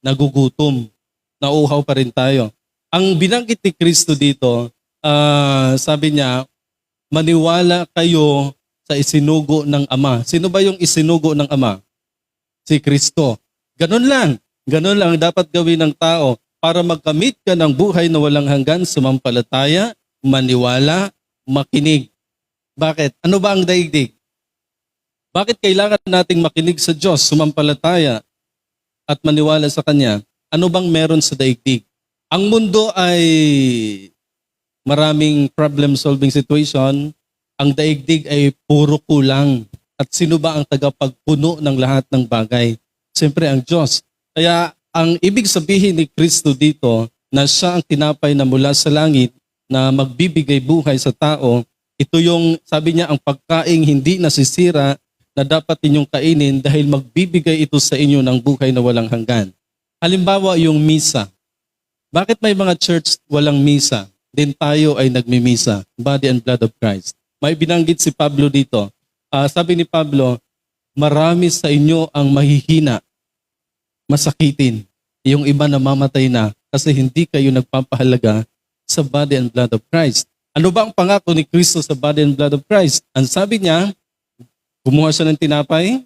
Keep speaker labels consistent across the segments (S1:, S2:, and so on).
S1: nagugutom, nauuhaw pa rin tayo. Ang binanggit ni Kristo dito, ah, sabi niya, maniwala kayo sa isinugo ng Ama. Sino ba yung isinugo ng Ama? Si Kristo. Ganun lang. Ganun lang ang dapat gawin ng tao para magkamit ka ng buhay na walang hanggan, sumampalataya, maniwala, makinig. Bakit? Ano ba ang daigdig? Bakit kailangan nating makinig sa Diyos, sumampalataya, at maniwala sa Kanya? Ano bang meron sa daigdig? Ang mundo ay maraming problem-solving situation. Ang daigdig ay puro kulang. At sino ba ang tagapagpuno ng lahat ng bagay? Siyempre ang Diyos. Kaya ang ibig sabihin ni Kristo dito na siya ang tinapay na mula sa langit na magbibigay buhay sa tao, ito yung sabi niya ang pagkaing hindi nasisira na dapat ninyong kainin dahil magbibigay ito sa inyo ng buhay na walang hanggan. Halimbawa yung misa. Bakit may mga church walang misa? Din tayo ay nagmimisa, body and blood of Christ. May binanggit si Pablo dito. Ah, sabi ni Pablo, marami sa inyo ang mahihina, masakitin. Yung iba namamatay na kasi hindi kayo nagpapahalaga sa body and blood of Christ. Ano ba ang pangako ni Kristo sa body and blood of Christ? Ang sabi niya, kumuha siya ng tinapay,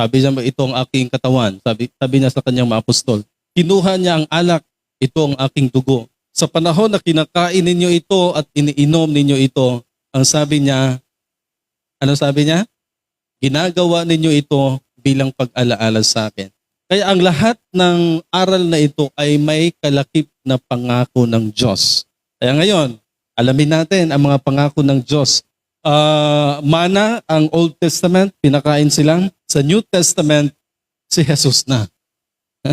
S1: sabi niya, ito ang aking katawan. Sabi, sabi niya sa kanyang mga apostol. Kinuha niya ang alak, ito ang aking dugo. Sa panahon na kinakain ninyo ito at iniinom ninyo ito, ang sabi niya, ano sabi niya? Ginagawa ninyo ito bilang pag-alaala sa akin. Kaya ang lahat ng aral na ito ay may kalakip na pangako ng Diyos. Kaya ngayon, alamin natin ang mga pangako ng Diyos. Ah, mana, ang Old Testament, pinakain silang. Sa New Testament, si Jesus na.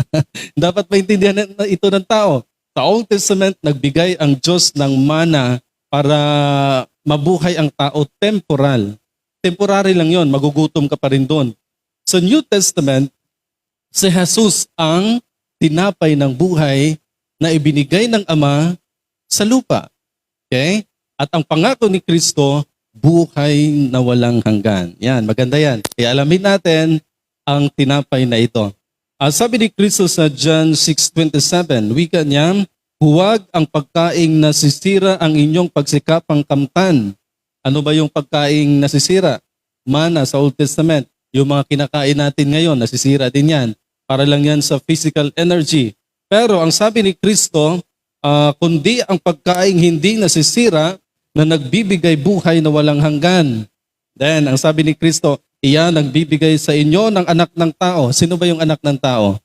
S1: Dapat maintindihan na ito ng tao. Sa Old Testament, nagbigay ang Diyos ng mana para mabuhay ang tao temporal. Temporary lang yon, magugutom ka pa rin doon. Sa New Testament, si Jesus ang tinapay ng buhay na ibinigay ng Ama sa lupa. Okay? At ang pangako ni Kristo, buhay na walang hanggan. Yan, maganda yan. Kaya alamin natin ang tinapay na ito. Ah, sabi ni Kristo sa John 6.27, wika niya, huwag ang pagkaing nasisira ang inyong pagsikapang kamtan. Ano ba yung pagkaing nasisira? Mana sa Old Testament. Yung mga kinakain natin ngayon, nasisira din yan. Para lang yan sa physical energy. Pero ang sabi ni Kristo, ah, kundi ang pagkaing hindi nasisira na nagbibigay buhay na walang hanggan. Then, ang sabi ni Kristo, iyan ang bibigay sa inyo ng anak ng tao. Sino ba yung anak ng tao?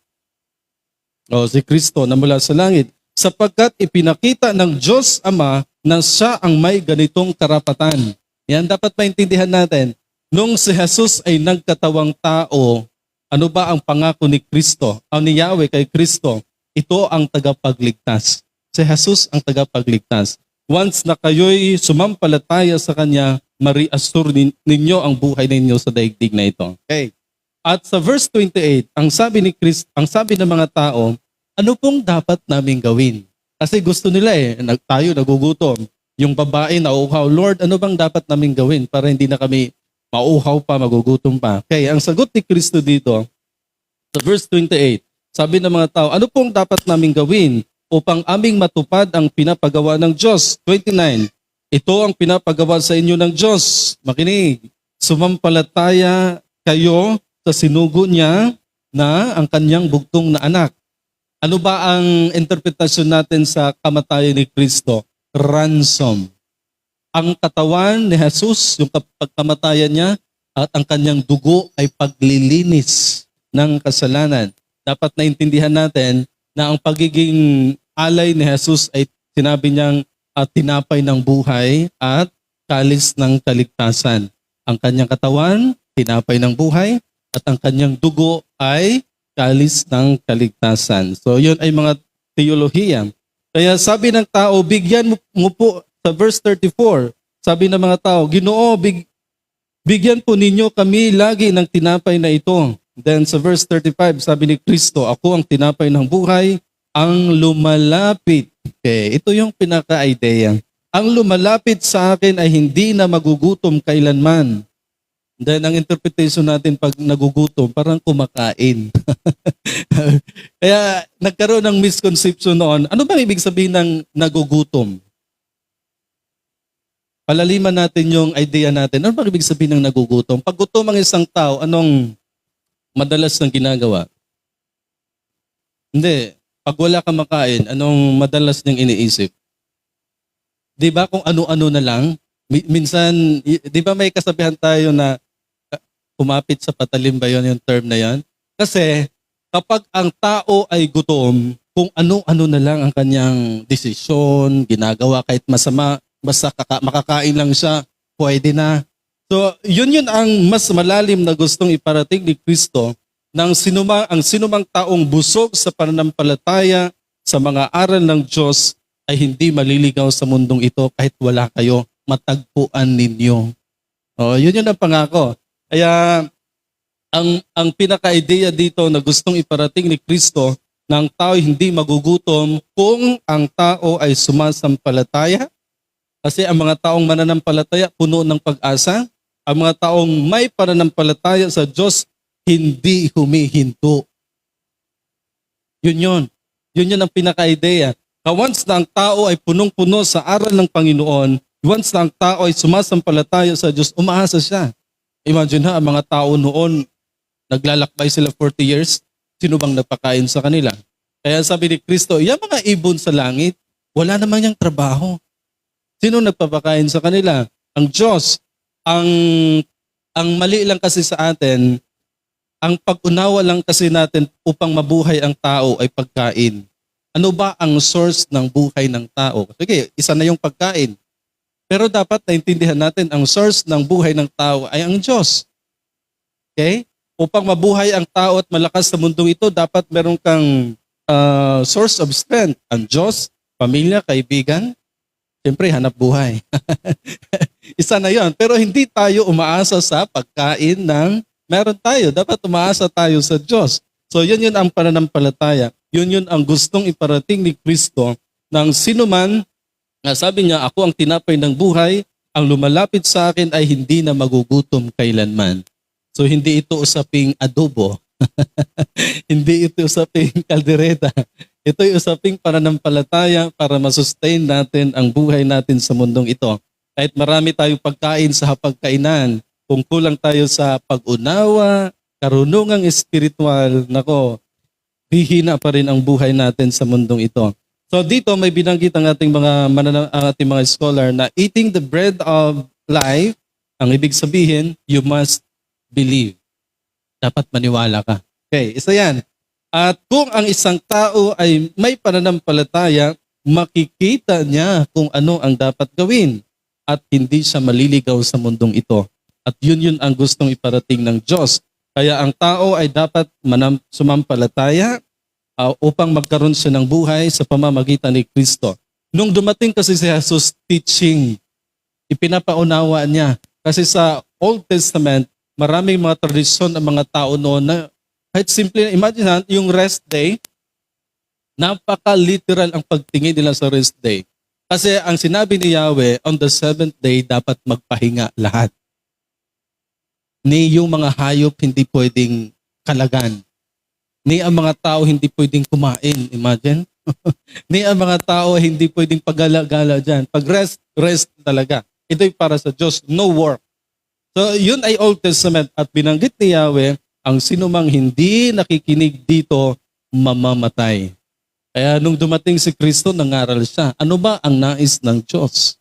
S1: O, si Kristo na mula sa langit. Sapagkat ipinakita ng Diyos Ama na siya ang may ganitong karapatan. Yan dapat maintindihan natin. Nung si Jesus ay nagkatawang tao, ano ba ang pangako ni Kristo? Ang ni Yahweh kay Kristo, ito ang tagapagligtas. Si Jesus ang tagapagligtas. Once na kayo'y sumampalataya sa Kanya, mariasur nin- ninyo ang buhay ninyo sa daigdig na ito. Okay. At sa verse 28, ang sabi ni Christ, ang sabi ng mga tao, ano pong dapat naming gawin? Kasi gusto nila eh, nag, tayo nagugutom. Yung babae na uhaw, Lord, ano bang dapat naming gawin para hindi na kami mauhaw pa, magugutom pa? Okay, ang sagot ni Kristo dito, sa verse 28, sabi ng mga tao, ano pong dapat naming gawin upang aming matupad ang pinapagawa ng Diyos? 29, ito ang pinapagawa sa inyo ng Diyos. Makinig, sumampalataya kayo sa sinugo niya na ang kanyang bugtong na anak. Ano ba ang interpretasyon natin sa kamatayan ni Kristo? Ransom. Ang katawan ni Jesus, yung pagkamatayan niya, at ang kanyang dugo ay paglilinis ng kasalanan. Dapat naintindihan natin na ang pagiging alay ni Jesus ay sinabi niyang at tinapay ng buhay at kalis ng kaligtasan. Ang kanyang katawan, tinapay ng buhay, at ang kanyang dugo ay kalis ng kaligtasan. So yun ay mga teolohiya. Kaya sabi ng tao, bigyan mo po, sa verse 34, sabi ng mga tao, Ginoo, big, bigyan po ninyo kami lagi ng tinapay na ito. Then sa verse 35, sabi ni Kristo, ako ang tinapay ng buhay, ang lumalapit. Okay, ito yung pinaka-idea. Ang lumalapit sa akin ay hindi na magugutom kailanman. Then ang interpretation natin pag nagugutom, parang kumakain. Kaya nagkaroon ng misconception noon. Ano bang ibig sabihin ng nagugutom? Palaliman natin yung idea natin. Ano bang ibig sabihin ng nagugutom? Pag gutom ang isang tao, anong madalas nang ginagawa? Hindi. Pag wala kang makain, anong madalas niyang iniisip? Di ba kung ano-ano na lang? Mi- Minsan, di ba may kasabihan tayo na uh, kumapit sa patalim ba yun yung term na yan? Kasi kapag ang tao ay gutom, kung ano-ano na lang ang kanyang desisyon, ginagawa kahit masama, basta kaka- makakain lang siya, pwede na. So, yun yun ang mas malalim na gustong iparating ni Kristo ng sinuma, ang sinumang taong busog sa pananampalataya sa mga aral ng Diyos ay hindi maliligaw sa mundong ito kahit wala kayo matagpuan ninyo. Oh, yun yun ang pangako. Kaya ang ang pinaka-ideya dito na gustong iparating ni Kristo na ang tao hindi magugutom kung ang tao ay sumasampalataya. Kasi ang mga taong mananampalataya puno ng pag-asa. Ang mga taong may pananampalataya sa Diyos hindi humihinto. Yun yun. Yun yun ang pinaka-ideya. Na once na ang tao ay punong-puno sa aral ng Panginoon, once na ang tao ay sumasampalataya sa Diyos, umaasa siya. Imagine ha, ang mga tao noon, naglalakbay sila 40 years, sino bang nagpakain sa kanila? Kaya sabi ni Kristo, yung mga ibon sa langit, wala namang yung trabaho. Sino nagpapakain sa kanila? Ang Diyos. Ang, ang mali lang kasi sa atin, ang pag-unawa lang kasi natin upang mabuhay ang tao ay pagkain. Ano ba ang source ng buhay ng tao? Sige, isa na yung pagkain. Pero dapat naintindihan natin ang source ng buhay ng tao ay ang Diyos. Okay? Upang mabuhay ang tao at malakas sa mundong ito, dapat meron kang uh, source of strength. Ang Diyos, pamilya, kaibigan, siyempre hanap buhay. Isa na yon. Pero hindi tayo umaasa sa pagkain ng meron tayo. Dapat umaasa tayo sa Diyos. So yun yun ang pananampalataya. Yun yun ang gustong iparating ni Kristo ng sinuman na sabi niya, ako ang tinapay ng buhay, ang lumalapit sa akin ay hindi na magugutom kailanman. So hindi ito usaping adobo. hindi ito usaping kaldereta. Ito'y usaping pananampalataya para masustain natin ang buhay natin sa mundong ito. Kahit marami tayong pagkain sa hapagkainan, kung kulang tayo sa pag-unawa, karunungang espiritual, nako, hihina pa rin ang buhay natin sa mundong ito. So dito may binanggit ang ating mga manana, ang ating mga scholar na eating the bread of life, ang ibig sabihin, you must believe. Dapat maniwala ka. Okay, isa yan. At kung ang isang tao ay may pananampalataya, makikita niya kung ano ang dapat gawin at hindi siya maliligaw sa mundong ito. At yun yun ang gustong iparating ng Diyos. Kaya ang tao ay dapat manam, sumampalataya uh, upang magkaroon siya ng buhay sa pamamagitan ni Kristo. Nung dumating kasi si Jesus teaching, ipinapaunawa niya. Kasi sa Old Testament, maraming mga tradisyon ang mga tao noon na kahit simple, imagine ha, yung rest day, napaka-literal ang pagtingin nila sa rest day. Kasi ang sinabi ni Yahweh, on the seventh day, dapat magpahinga lahat. Ni yung mga hayop hindi pwedeng kalagan. Ni ang mga tao hindi pwedeng kumain. Imagine? Ni ang mga tao hindi pwedeng paggala-gala dyan. Pag rest, rest talaga. Ito'y para sa Diyos, no work. So yun ay Old Testament at binanggit ni Yahweh, ang sinumang hindi nakikinig dito, mamamatay. Kaya nung dumating si Kristo, nangaral siya. Ano ba ang nais ng Diyos?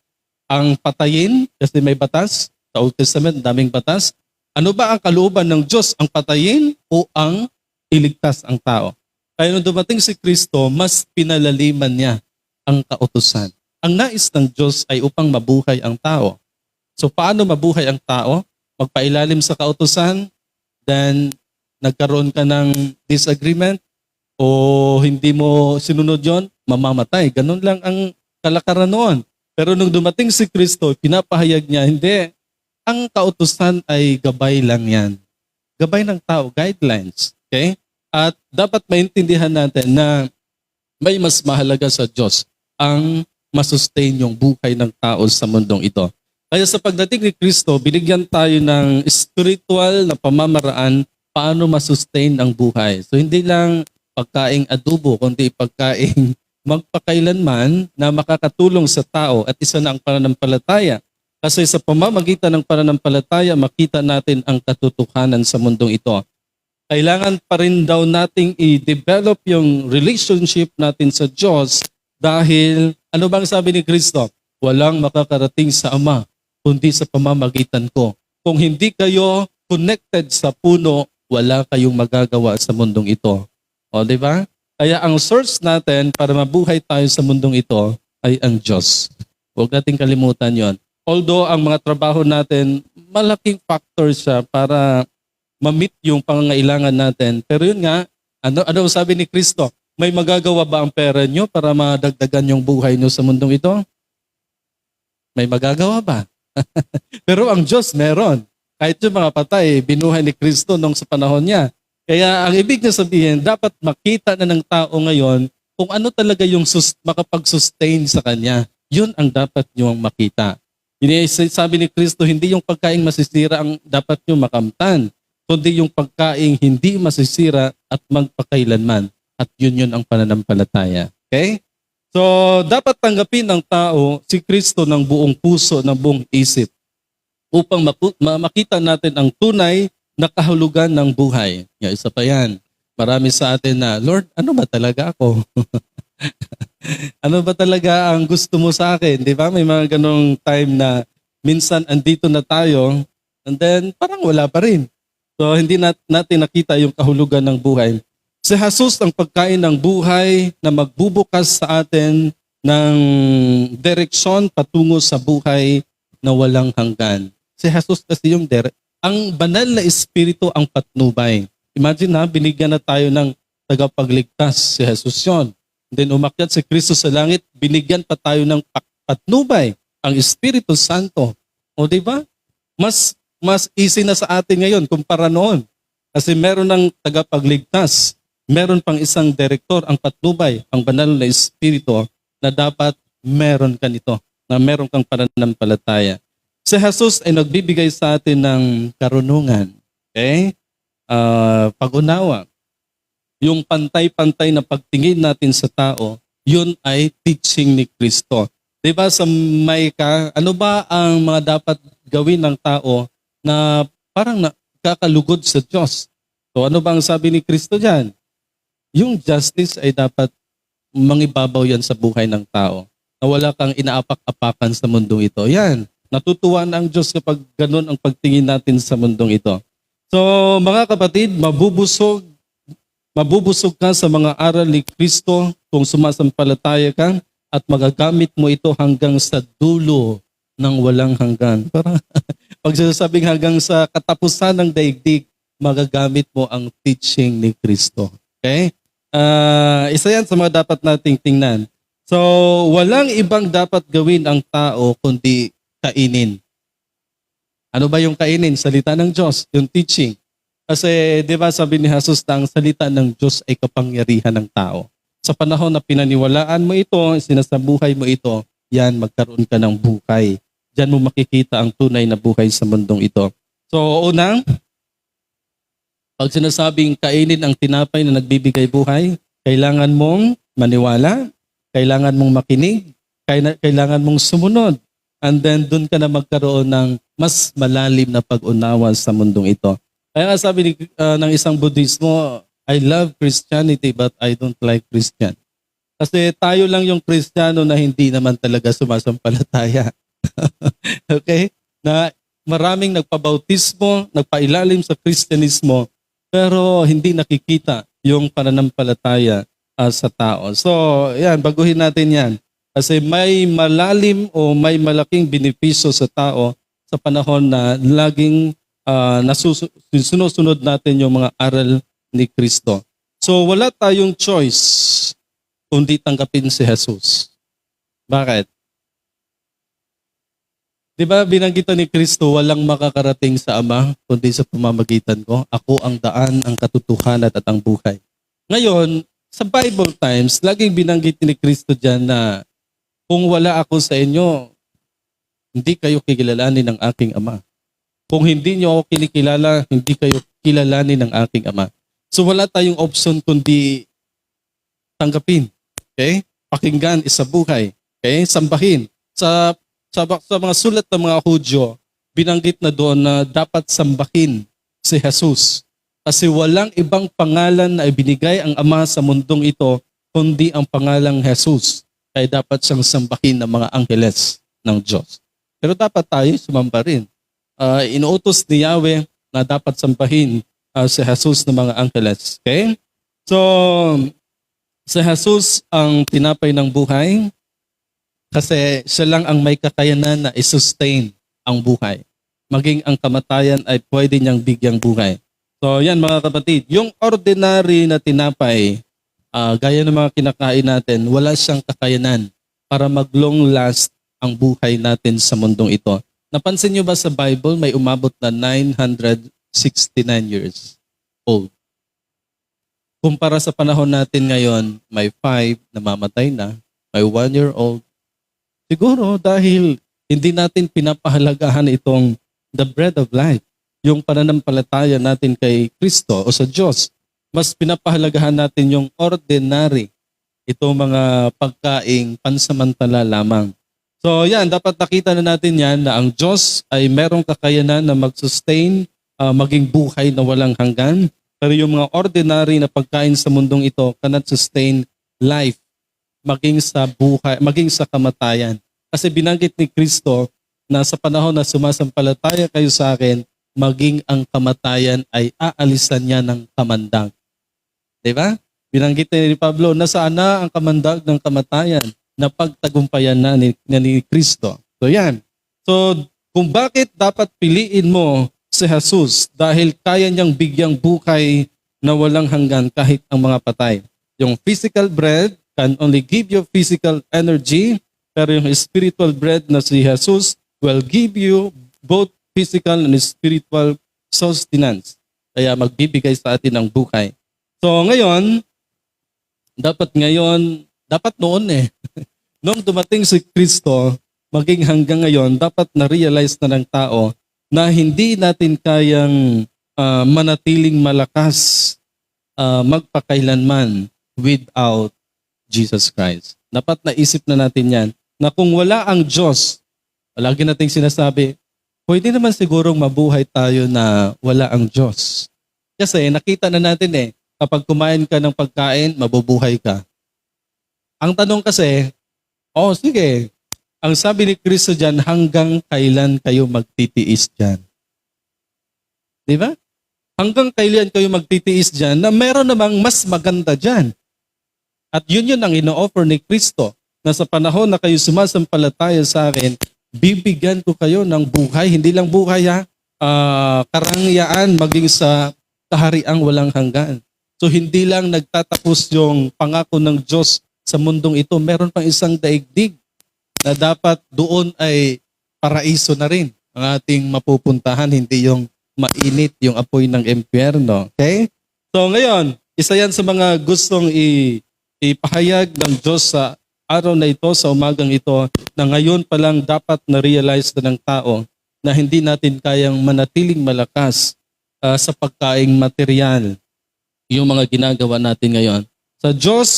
S1: Ang patayin, kasi may batas, sa Old Testament, daming batas. Ano ba ang kalooban ng Diyos? Ang patayin o ang iligtas ang tao? Kaya nung dumating si Kristo, mas pinalaliman niya ang kautusan. Ang nais ng Diyos ay upang mabuhay ang tao. So paano mabuhay ang tao? Magpailalim sa kautusan, then nagkaroon ka ng disagreement, o hindi mo sinunod yon, mamamatay. Ganun lang ang kalakaran noon. Pero nung dumating si Kristo, pinapahayag niya, hindi, ang kautusan ay gabay lang yan. Gabay ng tao, guidelines. Okay? At dapat maintindihan natin na may mas mahalaga sa Diyos ang masustain yung buhay ng tao sa mundong ito. Kaya sa pagdating ni Kristo, binigyan tayo ng spiritual na pamamaraan paano masustain ang buhay. So hindi lang pagkaing adobo, kundi pagkaing magpakailanman na makakatulong sa tao at isa na ang pananampalataya. Kasi sa pamamagitan ng pananampalataya, makita natin ang katotohanan sa mundong ito. Kailangan pa rin daw nating i-develop yung relationship natin sa Diyos dahil ano bang sabi ni Kristo? Walang makakarating sa Ama kundi sa pamamagitan ko. Kung hindi kayo connected sa puno, wala kayong magagawa sa mundong ito. O, di ba? Kaya ang source natin para mabuhay tayo sa mundong ito ay ang Diyos. Huwag nating kalimutan yon. Although ang mga trabaho natin, malaking factor siya para ma-meet yung pangangailangan natin. Pero yun nga, ano, ano sabi ni Kristo? May magagawa ba ang pera nyo para madagdagan yung buhay nyo sa mundong ito? May magagawa ba? Pero ang Diyos meron. Kahit yung mga patay, binuhay ni Kristo nung sa panahon niya. Kaya ang ibig niya sabihin, dapat makita na ng tao ngayon kung ano talaga yung sus- makapag-sustain sa kanya. Yun ang dapat nyo makita. Sabi ni Kristo, hindi yung pagkain masisira ang dapat nyo makamtan, kundi yung pagkain hindi masisira at magpakailanman. At yun yun ang pananampalataya. Okay? So, dapat tanggapin ng tao si Kristo ng buong puso, ng buong isip upang makita natin ang tunay na kahulugan ng buhay. Yeah, isa pa yan. Marami sa atin na, Lord, ano ba talaga ako? ano ba talaga ang gusto mo sa akin? Di ba? May mga ganong time na minsan andito na tayo and then parang wala pa rin. So hindi nat- natin nakita yung kahulugan ng buhay. Si Jesus ang pagkain ng buhay na magbubukas sa atin ng direksyon patungo sa buhay na walang hanggan. Si Jesus kasi yung dire- ang banal na espiritu ang patnubay. Imagine na, binigyan na tayo ng tagapagligtas, si Jesus yun. Then umakyat si Kristo sa langit, binigyan pa tayo ng patnubay, ang Espiritu Santo. O di ba? Mas mas easy na sa atin ngayon kumpara noon. Kasi meron ng tagapagligtas, meron pang isang direktor, ang patnubay, ang banal na Espiritu na dapat meron ka nito, na meron kang pananampalataya. Si Jesus ay nagbibigay sa atin ng karunungan. Okay? Ah, pag-unawa. Yung pantay-pantay na pagtingin natin sa tao, yun ay teaching ni Kristo. ba sa may ka, ano ba ang mga dapat gawin ng tao na parang nakakalugod sa Diyos? So ano ba ang sabi ni Kristo diyan? Yung justice ay dapat mangibabaw yan sa buhay ng tao. Na wala kang inaapak-apakan sa mundong ito. Yan. Natutuwa na ang Diyos kapag ganun ang pagtingin natin sa mundong ito. So mga kapatid, mabubusog, mabubusog ka sa mga aral ni Kristo kung sumasampalataya ka at magagamit mo ito hanggang sa dulo ng walang hanggan. Parang pag sinasabing hanggang sa katapusan ng daigdig, magagamit mo ang teaching ni Kristo. Okay? Ah, isa yan sa mga dapat nating tingnan. So, walang ibang dapat gawin ang tao kundi kainin. Ano ba yung kainin? Salita ng Diyos, yung teaching. Kasi, di ba sabi ni Jesus na ang salita ng Diyos ay kapangyarihan ng tao. Sa panahon na pinaniwalaan mo ito, sinasabuhay mo ito, yan, magkaroon ka ng buhay. Diyan mo makikita ang tunay na buhay sa mundong ito. So, unang, pag sinasabing kainin ang tinapay na nagbibigay buhay, kailangan mong maniwala, kailangan mong makinig, kaila- kailangan mong sumunod. And then doon ka na magkaroon ng mas malalim na pag-unawa sa mundong ito. Kaya nga sabi ni, ah, ng isang Budismo, I love Christianity but I don't like Christian. Kasi tayo lang yung Kristiyano na hindi naman talaga sumasampalataya. okay? Na maraming nagpabautismo, nagpailalim sa Kristyanismo, pero hindi nakikita yung pananampalataya ah, sa tao. So, yan, baguhin natin yan. Kasi may malalim o may malaking benepisyo sa tao sa panahon na laging uh, nasusunod natin yung mga aral ni Kristo. So, wala tayong choice kundi tanggapin si Jesus. Bakit? Di ba binanggitan ni Kristo, walang makakarating sa Ama kundi sa pamamagitan ko. Ako ang daan, ang katotohanan at ang buhay. Ngayon, sa Bible times, laging binanggit ni Kristo dyan na kung wala ako sa inyo, hindi kayo kikilalanin ng aking ama. Kung hindi niyo ako kinikilala, hindi kayo kilalanin ng aking ama. So wala tayong option kundi tanggapin. Okay? Pakinggan, isabuhay. Okay? Sambahin. Sa, sa, sa mga sulat ng mga Hudyo, binanggit na doon na dapat sambahin si Jesus. Kasi walang ibang pangalan na ibinigay ang Ama sa mundong ito kundi ang pangalang Jesus. Kaya dapat siyang sambahin ng mga anggeles ng Diyos. Pero dapat tayo sumamba rin. Ah, inuutos ni Yahweh na dapat sambahin ah, si Jesus ng mga anggeles. Okay? So, si Jesus ang tinapay ng buhay kasi siya lang ang may kakayanan na i-sustain ang buhay. Maging ang kamatayan ay pwede niyang bigyang buhay. So yan mga kapatid, yung ordinary na tinapay, ah, gaya ng mga kinakain natin, wala siyang kakayanan para mag-long last ang buhay natin sa mundong ito. Napansin niyo ba sa Bible may umabot na 969 years old? Kumpara sa panahon natin ngayon, may 5 namamatay na, may 1 year old. Siguro dahil hindi natin pinapahalagahan itong the bread of life, yung pananampalataya natin kay Kristo o sa Diyos. Mas pinapahalagahan natin yung ordinary, itong mga pagkaing pansamantala lamang. So yan, dapat nakita na natin yan na ang Diyos ay merong kakayanan na mag-sustain, ah, maging buhay na walang hanggan. Pero yung mga ordinary na pagkain sa mundong ito cannot sustain life maging sa buhay, maging sa kamatayan. Kasi binanggit ni Kristo na sa panahon na sumasampalataya kayo sa akin, maging ang kamatayan ay aalisan niya ng kamandag. Di ba? Binanggit ni Pablo, nasaan na ang kamandag ng kamatayan na pagtagumpayan na ni, na ni Kristo. So yan. So kung bakit dapat piliin mo si Jesus dahil kaya niyang bigyang buhay na walang hanggan kahit ang mga patay. Yung physical bread can only give you physical energy, pero yung spiritual bread na si Jesus will give you both physical and spiritual sustenance. Kaya magbibigay sa atin ng buhay. So ngayon, dapat ngayon, dapat noon eh. Noong dumating si Kristo, maging hanggang ngayon, dapat na-realize na ng tao na hindi natin kayang ah, manatiling malakas ah, magpakailanman without Jesus Christ. Dapat naisip na natin yan na kung wala ang Diyos, lagi nating sinasabi, pwede naman sigurong mabuhay tayo na wala ang Diyos. Kasi nakita na natin eh, kapag kumain ka ng pagkain, mabubuhay ka. Ang tanong kasi, oh sige, ang sabi ni Kristo dyan, hanggang kailan kayo magtitiis dyan? Di ba? Hanggang kailan kayo magtitiis dyan na meron namang mas maganda dyan. At yun yun ang ino-offer ni Kristo na sa panahon na kayo sumasampalataya sa akin, bibigyan ko kayo ng buhay. Hindi lang buhay ha, ah, karangyaan maging sa kahariang walang hanggan. So hindi lang nagtatapos yung pangako ng Diyos sa mundong ito, meron pang isang daigdig na dapat doon ay paraiso na rin ang ating mapupuntahan, hindi yung mainit yung apoy ng impyerno. Okay? So ngayon, isa yan sa mga gustong i- ipahayag ng Diyos sa araw na ito, sa umagang ito, na ngayon pa lang dapat na-realize na ng tao na hindi natin kayang manatiling malakas ah, sa pagkaing material yung mga ginagawa natin ngayon. Sa Diyos,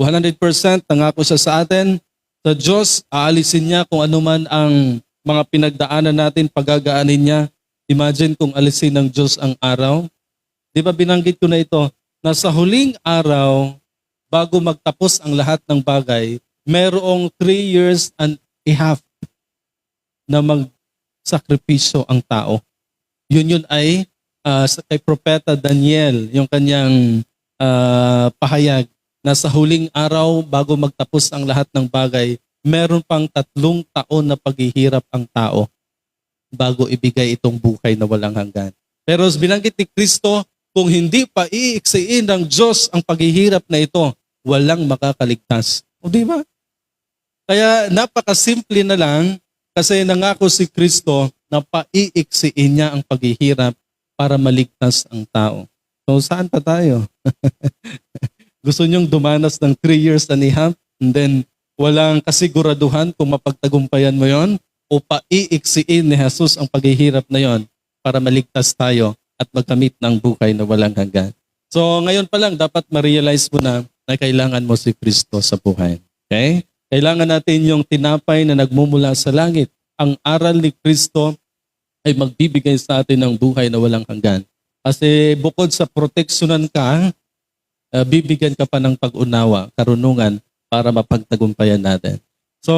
S1: 100% nangako siya sa atin. Sa Diyos, aalisin niya kung ano man ang mga pinagdaanan natin, pagagaanin niya. Imagine kung alisin ng Diyos ang araw. Di ba binanggit ko na ito, na sa huling araw, bago magtapos ang lahat ng bagay, merong three years and a half na magsakripisyo ang tao. Yun yun ay sa kay Propeta Daniel, yung kanyang ah, pahayag na sa huling araw bago magtapos ang lahat ng bagay, meron pang tatlong taon na paghihirap ang tao bago ibigay itong buhay na walang hanggan. Pero binanggit ni Kristo, kung hindi pa iiksiin ng Diyos ang paghihirap na ito, walang makakaligtas. O di ba? Kaya napakasimple na lang kasi nangako si Kristo na paiiksiin niya ang paghihirap para maligtas ang tao. So saan pa tayo? Gusto niyong dumanas ng 3 years and a half and then walang kasiguraduhan kung mapagtagumpayan mo yon? o paiiksiin ni Jesus ang paghihirap na yon para maligtas tayo at magkamit ng buhay na walang hanggan. So ngayon pa lang dapat ma-realize mo na na kailangan mo si Kristo sa buhay. Okay? Kailangan natin yung tinapay na nagmumula sa langit. Ang aral ni Kristo ay magbibigay sa atin ng buhay na walang hanggan. Kasi bukod sa proteksyonan ka, uh, bibigyan ka pa ng pag-unawa, karunungan para mapagtagumpayan natin. So,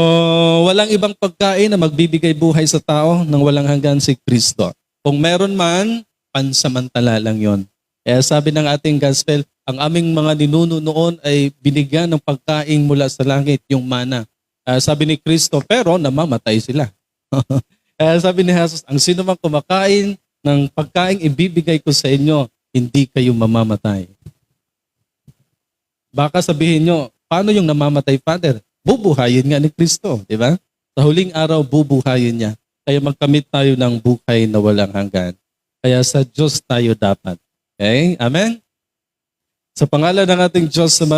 S1: walang ibang pagkain na magbibigay buhay sa tao nang walang hanggan si Kristo. Kung meron man, pansamantala lang yon. Kaya sabi ng ating gospel, ang aming mga ninuno noon ay binigyan ng pagkain mula sa langit, yung mana. Ah, sabi ni Kristo, pero namamatay sila. Kaya sabi ni Jesus, ang sino mang kumakain ng pagkain ibibigay ko sa inyo, hindi kayo mamamatay. Baka sabihin nyo, paano yung namamatay, Father? Bubuhayin nga ni Kristo, di ba? Sa huling araw, bubuhayin niya. Kaya magkamit tayo ng buhay na walang hanggan. Kaya sa Diyos tayo dapat. Okay? Amen? Sa pangalan ng ating Diyos